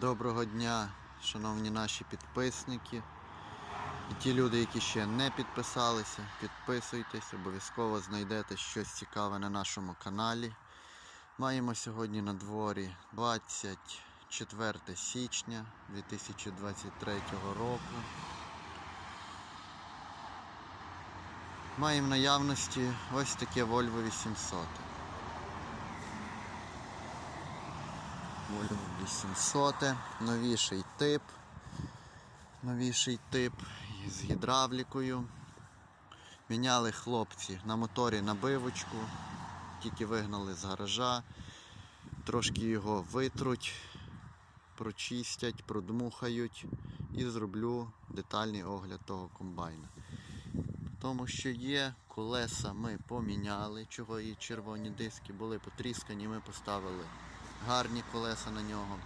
Доброго дня, шановні наші підписники. І ті люди, які ще не підписалися, підписуйтесь, обов'язково знайдете щось цікаве на нашому каналі. Маємо сьогодні на дворі 24 січня 2023 року. Маємо наявності ось таке Volvo 800. Volvo 800, новіший тип. Новіший тип з гідравлікою. Міняли хлопці на моторі набивочку, тільки вигнали з гаража, трошки його витруть, прочистять, продмухають і зроблю детальний огляд того комбайна. Тому що є, колеса ми поміняли, чого і червоні диски були потріскані, ми поставили гарні колеса на нього.